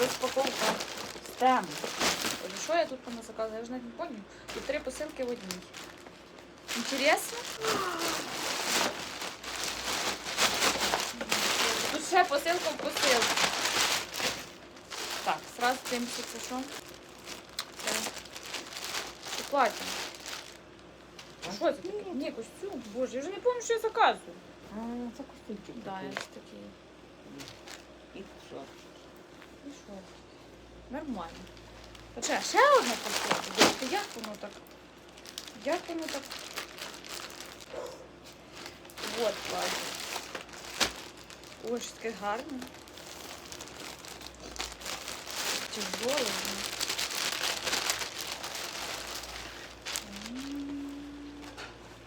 Розпаковка стем. Що я тут там заказала? Я вже навіть не пам'ятаю. Тут три посилки в одній. Інтересно? Тут ще посилка в посилці. Так, сразу дивимося, це що? Це шоколадне. А що це таке? Ні, костюм. Боже, я вже не пам'ятаю, що я заказую. А, це костюмчик. Да, я ж такий. І що? Що? Нормально. Хоча ще посилка. Дивіться, як воно так? Як воно так? Клас. Ой, що таке гарне. Тяжеле.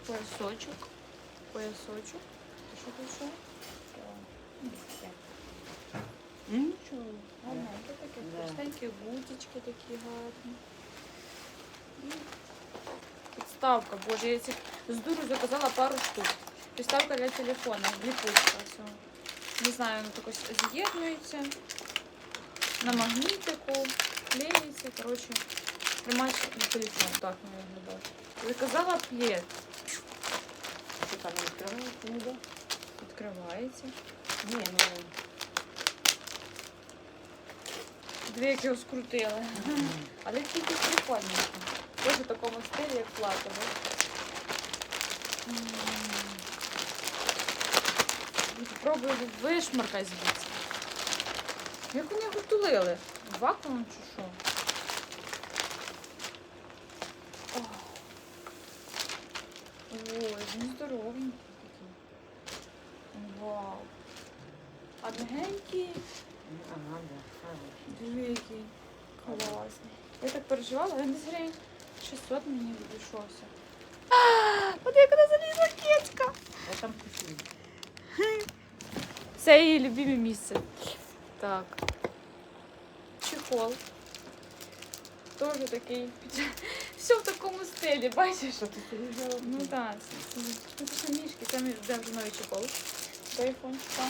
Поясочок. Поясочок. Що тут ще? Нічого. Гарненьке таке, простенькі гудзички такі гарні. Підставка, боже, я цих з дуру заказала пару штук. Підставка для телефона, ліпучка. Не знаю, воно так з'єднується. На магнітику, клеїться, коротше, тримаєш на телефон, так не виглядає. Заказала плед, Що там не відкривається відкривається. Ні, ну. Дві як. Але тільки прикольненько. Теж в такому стилі, як платове. М. Ну, вишмаркай звідси. Як вони його тулили? Вакуумом чи що? Ой, він здоровенький такий. Вау. А мягенький. Ага, да. хороший. Великий. Класний. Я так переживала, він десь гривень 600 мені відійшовся. Подивіться, на залізла кецька. А там костюм. Це її любиме місце. Так. Чехол. Теж такий. Все в такому стилі, бачиш? Що ти собі взяла? Ну так, це, це, ну, це ще мішки, це мій де вже новий чехол. До айфончика.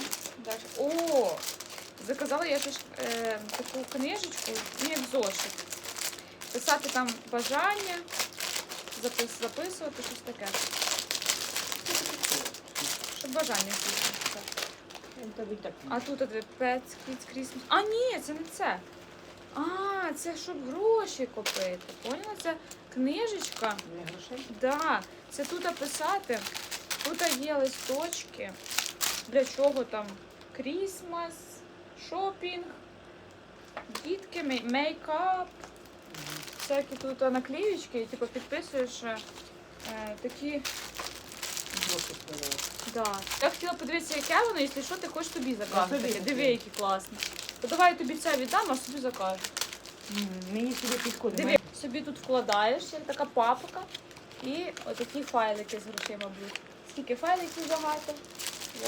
Далі. О! Заказала я ще ж, е, таку книжечку, ну як зошит. Писати там бажання, запис, записувати щось таке. Щоб бажання так. А тут Pets Kids А, ні, це не це. А, це щоб гроші купити. Поняла? Це книжечка. Не грошей? Да, це тут писати. Тут є листочки. Для чого там Крісмас, шопінг, дітки, мей- мейкап, всякі тут наклеючки, і типу підписуєш е, такі. Да. Я хотіла подивитися, яке воно, якщо що, ти хочеш тобі заказати. собі таке. Диви, які класні. То давай я тобі це віддам, а собі закажу. Мені сюди підходить. Диви, собі тут вкладаєш, як така папка, і отакі файлики з грошима будуть. Скільки файликів багато.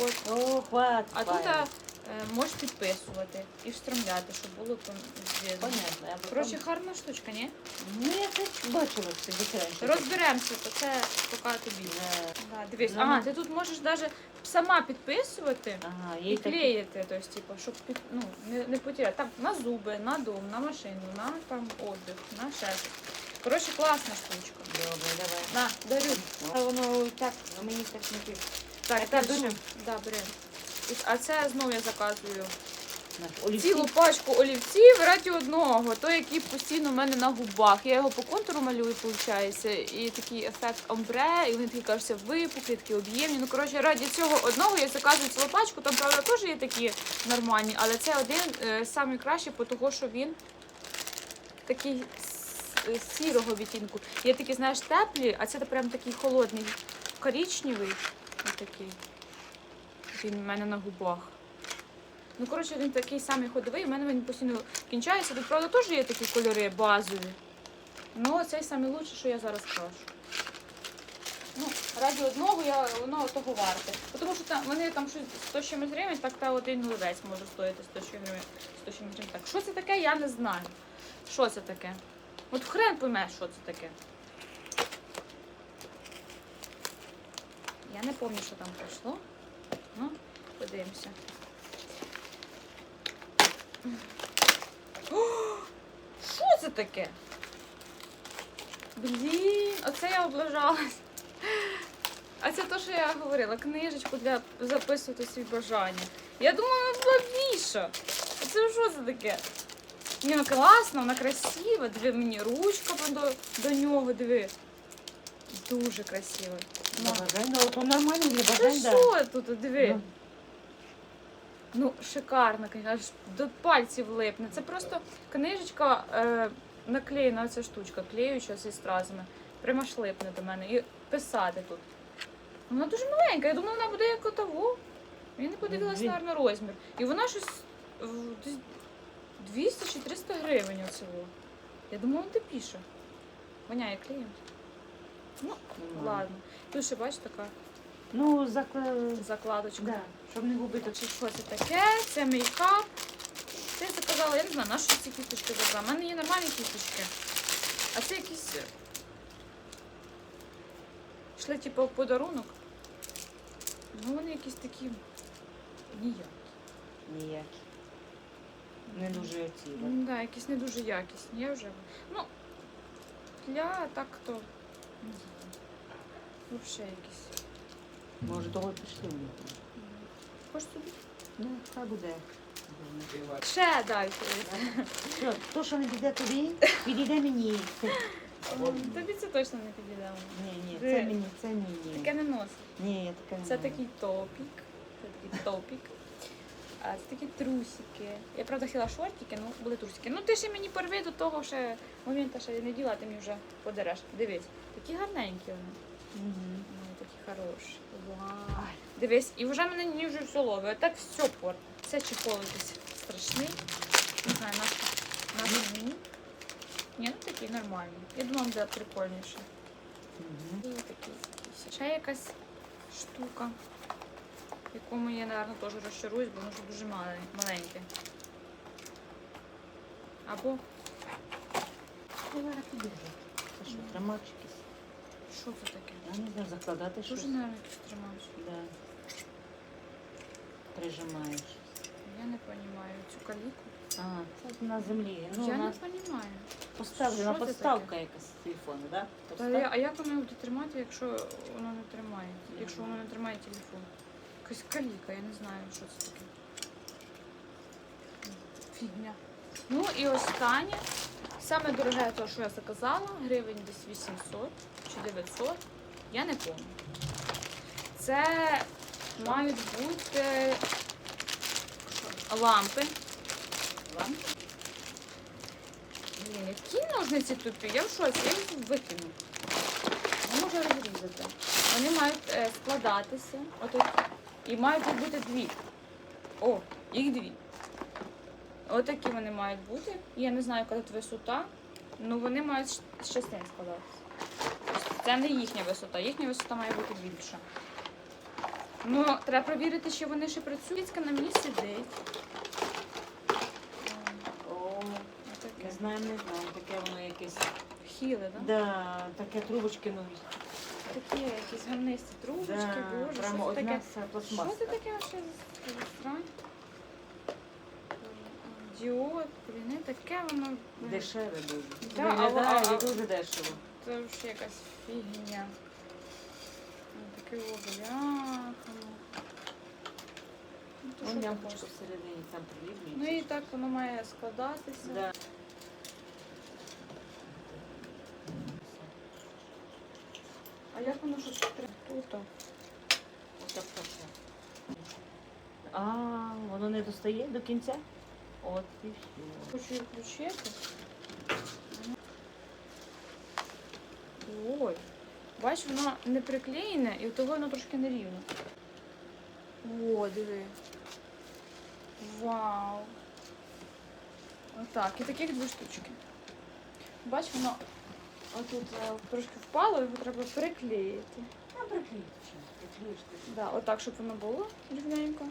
От. О, хват. А тут е, можеш підписувати і встромляти, щоб було там зв'язано. Понятно. Я Коротше, гарна штучка, ні? Ну, я це бачила це дитяче. Розберемося, то це поки тобі. Е, Да, дивись, Ну. ага, ти тут можеш навіть сама підписувати Ага, і такі. клеїти, тобто, типу, щоб під, ну, не, не потеряти. Там на зуби, на дом, на машину, на там отдих, на ще щось. Коротше, класна штучка. Добре, давай. На, дарю. А воно так, ну мені так не пів. Так, Так, дуже. Да. А це знову я заказую цілу пачку олівців раді одного, той, який постійно в мене на губах. Я його по контуру малюю, виходить, і такий ефект омбре, і вони такі кажуться випуклі, такі об'ємні. Ну, коротше, раді цього одного я заказую цілу пачку, там, правда, теж є такі нормальні, але це один е, самий кращий, по того, що він такий е, сірого відтінку. Є такі, знаєш, теплі, а це прям такий холодний, коричневий. Ось такий. Він в мене на губах. Ну, коротше, він такий самий ходовий, у мене він постійно кінчається. Тут, правда, теж є такі кольори базові. Ну, цей самий лучший, що я зараз крашу. Ну, раді одного я воно того варте. Тому що там вони там щось 100 з чимось гривень, так та один олівець може стоїти 100 гривень. 100 чимось гривень. Так, що це таке, я не знаю. Що це таке? От хрен пойме, що це таке. Я не пам'ятаю, що там пройшло. Ну, подивимося. таке? Блін, оце я облажалась. А це те, що я говорила, книжечку для записувати свої бажання. Я думала, вона була. А це що це таке? Ні, ну класно, вона красива. Диви мені ручка до, до нього, диви. Дуже красиво. Ну, бажань, ну, то нормально Це бажань, да. що тут, диви? Ну. Ну, шикарно, конечно, аж до пальців липне. Це просто книжечка е, наклеєна оця штучка, клеюча зі стразами. Прямо аж липне до мене. І писати тут. Вона дуже маленька, я думала, вона буде як отого. Я не подивилась, Дві- наверное, розмір. І вона щось в, десь 200 чи 300 гривень оцього. Я думала, вона тепіше. Воняє клеєм. Ну, ладно. Тут ще бач така Ну, закла... закладочка. да, щоб не губити. Чи що це таке? Це мейкап. Це я заказала, я не знаю, на що ці кісточки заказала. У мене є нормальні кісточки. А це якісь. Йшли типу в подарунок. Ну вони якісь такі ніякі. Ніякі. Не дуже оці. Ну, да, якісь не дуже якісні. Я вже. Ну, для так то. Знаю. Взагалі якісь. Може, того пішли в них. Хочеш собі? Ну, хай буде. Ще дайте. Все, то, що не піде тобі, підійде мені. Тобі це точно не підійде. Ні, ні, це мені, це мені. Таке не носить. Ні, я таке не Це такий топік. Це такий топік. А це такі трусики. Я правда хотіла шортики, ну були трусики. Ну ти ще мені порви до того ще моменту, що я не діла, ти мені вже подереш. Дивись, такі гарненькі вони. Мгм. Ну, такі хороші. Вау. Дивись, і вже мене мені вже все ловить. Так все пор. Це чехол якийсь страшний. Не знаю, наш, наш мені. Ні, ну такий нормальний. Я думала, буде прикольніше. Мгм. І якийсь. Ще якась штука, якому я, напевно, теж розчаруюсь, бо воно ж дуже маленьке. Або Ну, що, тримач якийсь? що це таке? Я не знаю, закладати щось. Дуже, мабуть, якийсь тримач. Да. Прижимаєш. Я не розумію цю каліку. А, це на землі. Ну, я у не розумію. поставлена Що це подставка якась з телефону, да? Та я, а як воно буде тримати, якщо воно не тримає? Якщо воно не тримає телефон? Якась каліка, я не знаю, що це таке. Фігня. Ну і останнє. Саме дороге те, що я заказала, гривень десь 800 чи 900, я не пам'ятаю. Це мають бути лампи. Лампи? Блін, які ножниці тупі? Я в шоці, я їх викину. Можу розрізати. Вони мають е, складатися. Отут. І мають їх бути дві. О, їх дві. Отакі вони мають бути. Я не знаю, яка тут висота, але вони мають з частин складатися. Це не їхня висота, їхня висота має бути більша. Ну, треба перевірити, чи вони ще працюють. На мені сидить. О, не знаю, не знаю. Таке воно якесь. Хіле, так? Да, таке трубочки нові. Такі якісь гамнисті трубочки, Да, боже, прямо що це одна таке? вся Що це таке ще за срань? Діод, блін, не таке воно. блін, Дешеве дуже. Да, Виглядає а- а- дуже дешево. Це вже якась фігня. Таке о. Ну, то Вон що лямпочка таке? всередині там приліплюється. Ну і так воно має складатися. Да. А як воно щось тут? Отак все. А, воно не достає до кінця? От і все. Хочу її включити. Ой. Бач, воно не приклеєне і того воно трошки нерівно. О, диви. Вау. Отак. І таких дві штучки. Бач, воно отут е, трошки впало, його треба приклеїти. А приклеїш. Приклеїш ти. Да, отак, щоб воно було рівненько.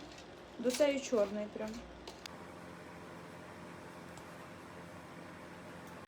До цієї чорної прям.